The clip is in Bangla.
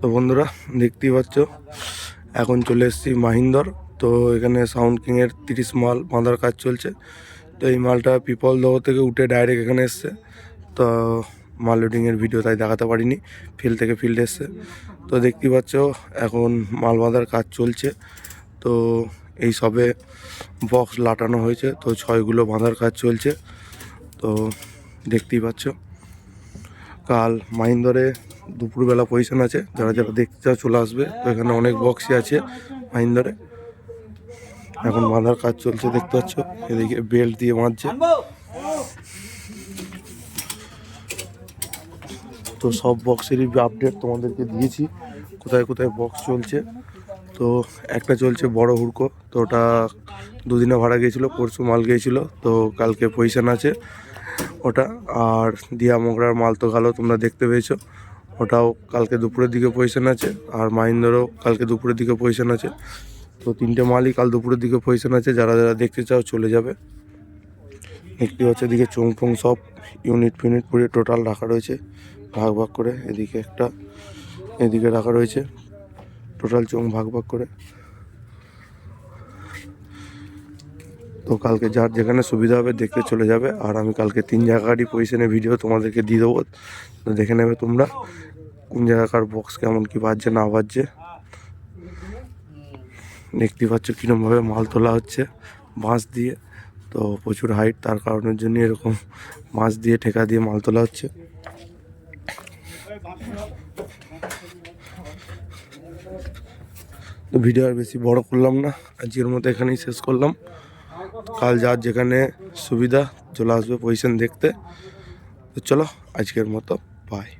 তো বন্ধুরা, দেখতেই পাচ্ছ, এখন চলে এসেছি মাহিন্দর। তো এখানে সাউন্ড কিংয়ের তিরিশ মাল বাঁধার কাজ চলছে। তো এই মালটা পিপল দহ থেকে উঠে ডাইরেক্ট এখানে এসছে। তো মাল লোডিংয়ের ভিডিও তাই দেখাতে পারিনি ফিল্ড থেকে ফিল্ড এসছে। তো দেখতেই পাচ্ছ, এখন মাল বাঁধার কাজ চলছে। তো এই সবে বক্স লাটানো হয়েছে, তো ছয়গুলো বাঁধার কাজ চলছে। তো দেখতেই পাচ্ছ, কাল মাহিন্দরে দুপুরবেলা পজিশন আছে। যারা যারা দেখতে চাও চলে আসবে। তো এখানে অনেক বক্সই আছে মাহিন্দরে। এখন বাঁধার কাজ চলছে, দেখতে পাচ্ছ? এদিকে বেল্ট দিয়ে বাঁধছে। তো সব বক্সেরই আপডেট তোমাদেরকে দিয়েছি। কোথায় কোথায় বক্স চলছে? তো একটা চলছে বড় হুড়কো। তো ওটা দুদিনে ভাড়া গিয়েছিল, পরশু মাল গিয়েছিল। তো কালকে পজিশন আছে ওটা। আর দিয়া মোগরার মাল তো ভালো তোমরা দেখতে পেয়েছ। ওটাও কালকে দুপুরের দিকে পজিশন আছে আর মাহিন্দ্রও কালকে দুপুরের দিকে পজিশন আছে। তো তিনটে মালই কাল দুপুরের দিকে পজিশন আছে, যারা যারা দেখতে চাও চলে যাবে। একটি হচ্ছে এদিকে চোং ফোং সব ইউনিট ফিউনিট পুরো টোটাল রাখা রয়েছে, ভাগ ভাগ করে। এদিকে একটা, এদিকে রাখা রয়েছে টোটাল চুং ভাগ ভাগ করে। তো কালকে যার যেখানে সুবিধা হবে দেখতে চলে যাবে। আর আমি কালকে তিন জায়গারই পজিশনের ভিডিও তোমাদেরকে দিয়ে দেবো। তো দেখে নেবে তোমরা কোন জায়গাকার বক্স কেমন, কি বাজছে, না বাজছে। দেখতেই পাচ্ছ কীরকমভাবে মাল তোলা হচ্ছে বাঁশ দিয়ে। তো প্রচুর হাইট তার কারণের জন্য এরকম বাঁশ দিয়ে, ঠেকা দিয়ে মাল তোলা হচ্ছে। তো ভিডিও আর বেশি বড় করলাম না। আজকের মতো এখানেই শেষ করলাম। কাল যার যেখানে সুবিধা চলে আসবে পজিশন দেখতে। তো চলো আজকের মতো বাই